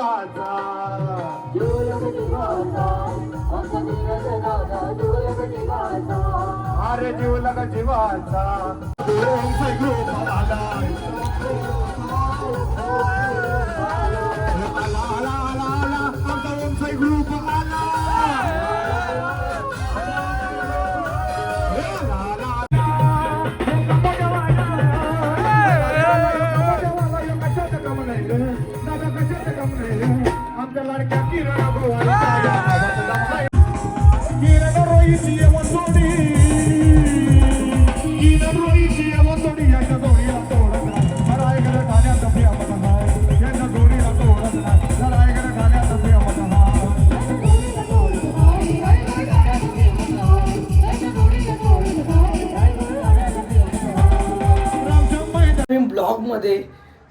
जीवाचा अरे जीव लगा जीवाचा ओमचा ग्रुप आला आला आला आला आला आमचा ओमचा ग्रुप आला हे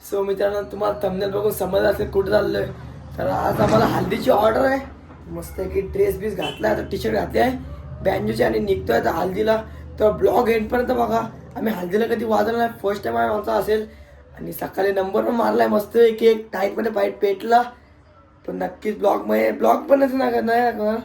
सो मित्रांनो तुम्हाला थंबनेल बघून समज असेल कुठं चाललोय. तर आज आम्हाला हल्दीची ऑर्डर आहे. मस्त की ड्रेस बीस घातला आता टी शर्ट घातली आहे. बँजूची आणि निघतोय आता हल्दीला तर ब्लॉग एंडपर्यंत बघा. आम्ही हल्दीला कधी वाजवलं नाही. फर्स्ट टाइम आमचा असेल. आणि सकाळी नंबर पण मारलाय मस्त एक एक टाईटमध्ये बाईट पेटला. पण नक्कीच ब्लॉगमध्ये ब्लॉग पण नाही नाही करणार.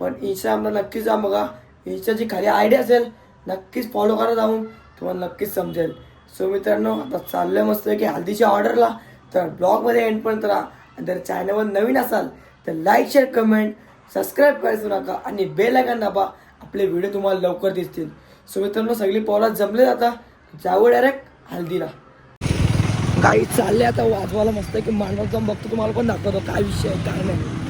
पण इंस्टाग्रामला नक्कीच जा बघा. इंस्टाची खाली आयडिया असेल. नक्कीच फॉलो करा जाऊन. तुम्हाला नक्कीच समजेल. सो मित्रांनो आता चाललं मस्त की हल्दीच्या ऑर्डरला. तर ब्लॉगमध्ये एंडपर्यंत राहा. आणि जर चॅनलवर नवीन असाल तर लाईक शेअर कमेंट सबस्क्राईब करायचं नका आणि बेल आयकॉन दाबा. आपले व्हिडिओ तुम्हाला लवकर दिसतील. सो मित्रांनो सगळी पोरात जमले जाता. जाऊ डायरेक्ट हल्दीला. काही चालले आता वाजवायला मस्त की मांडव जाऊन बघतो. तुम्हाला पण दाखवतो. काय विषय आहे काय नाही.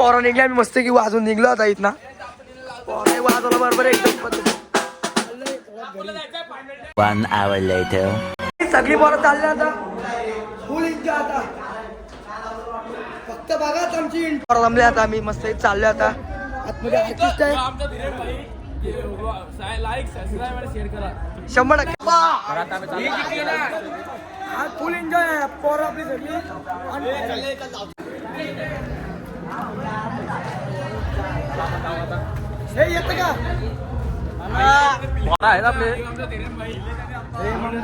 पोरा निघल्या मी मस्त की वाजून निघलो आता इथना. पोरा वाजवला बरोबर एकदम पद्धत. One hour later. सगळी पोरं चालली आता. फुल आता. फक्त बघा आता आमची पोरं जमले आता आम्ही मस्त इथे चाललो आता. आतमध्ये आर्टिस्ट आहे. शंभर टक्के. आज फुल एन्जॉय आहे. पोरं आपली सगळी. हे येतं का हे मंगळ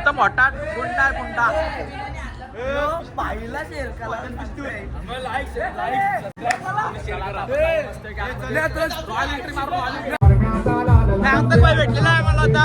तर मोठा गुंडा गुंडा पाहिला शेअर भेटलेला आहे मला आता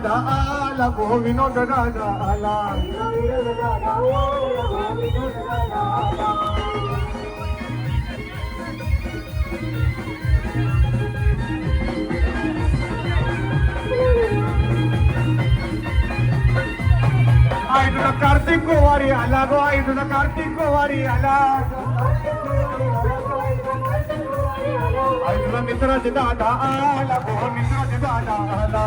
दादा आला गो विनोद दादा आला ఐదున కార్తీక్ కుమారి అలాగో ఐదున కార్తీక్ కుమారి అలా ఐదున మిత్ర దాదా అలాగో మిత్ర దాదా అలా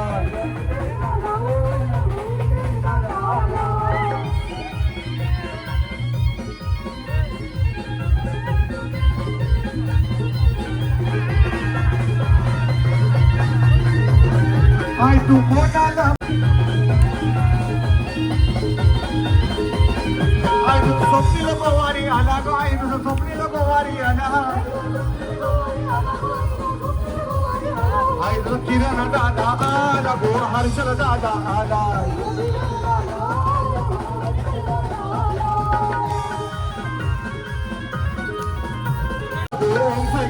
पाय तू कोणाला आय तू स्वप्नील पवारी आला ग आई तुझं स्वप्नील पवारी आला आई तुझं किरण दादा आला गो हर्षल दादा आला Oh, my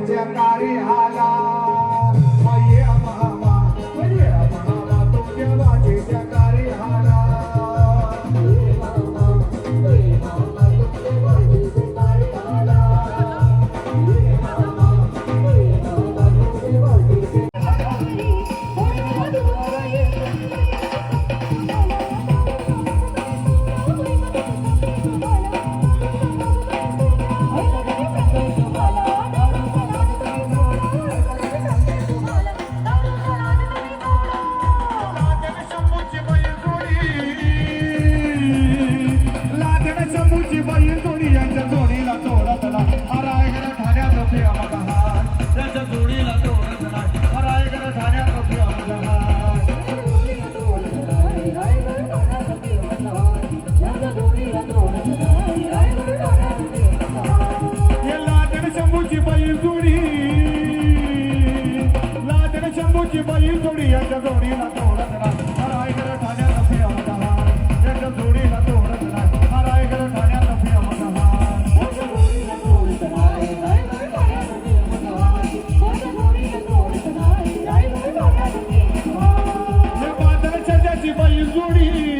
तुझ्या कारी हाला वडील जोडी यांच्या जोडीला तो ओळख नाही रायगड ठाण्यात असे अमदावा यांच्या जोडीला तो ओळख नाही रायगड ठाण्यात असे अमदावा बाजाराच्या ज्याची बाई जोडी.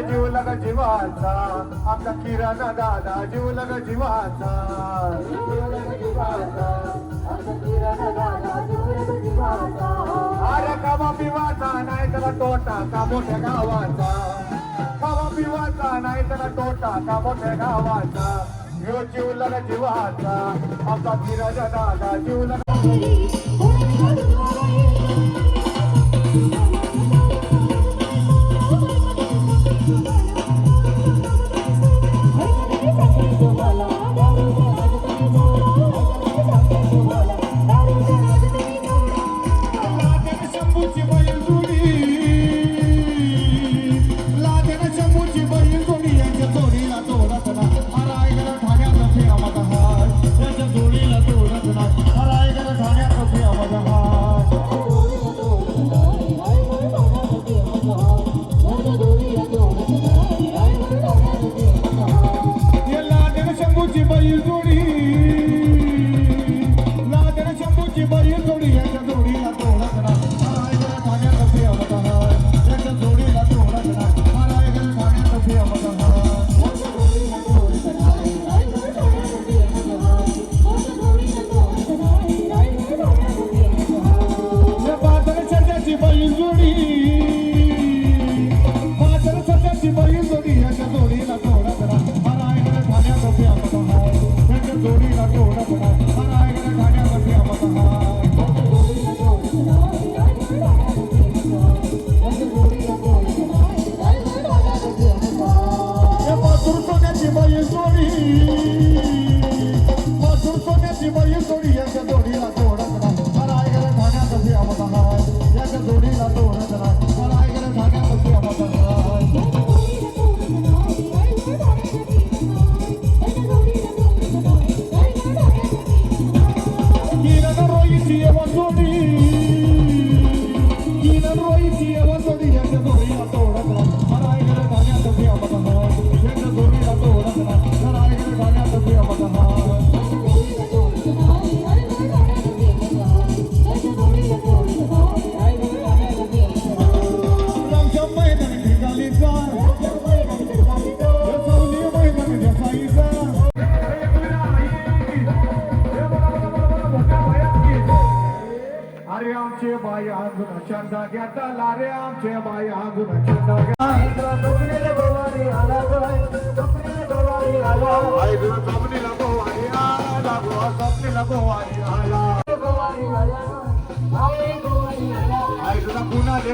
जीव लग जीवाचा. आपला किराणा दादा जीव लग जीवाचा. अरे कामा पिवाचा नाही त्याला तोटा का मोठ्या गावाचा. कामा पिवाचा नाही त्याला तोटा का मोठ्या गावाचा. यो जीव लग जीवाचा. आपला किराणा दादा जीव लग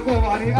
गोवारी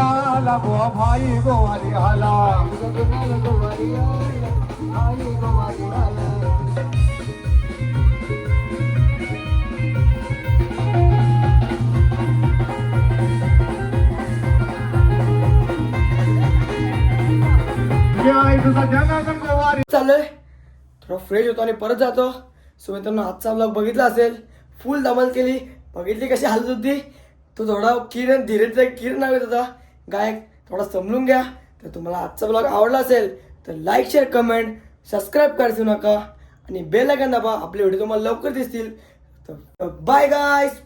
फ्रेश होतो आणि परत जातो. सो मित्रांनो आजचा ब्लॉग बघितला असेल. फुल दमल केली. बघितली कशी हालत होती? तो थोडा किरण धीरे किरण नाव येत होता. गायक थोडा समजून घ्या. तर तुम्हाला आजचा ब्लॉग आवडला असेल तर लाईक शेअर कमेंट सबस्क्राईब करायचं नका. आणि बेल आयकन दाबा आपले व्हिडिओ तुम्हाला लवकर दिसतील. तर बाय गायस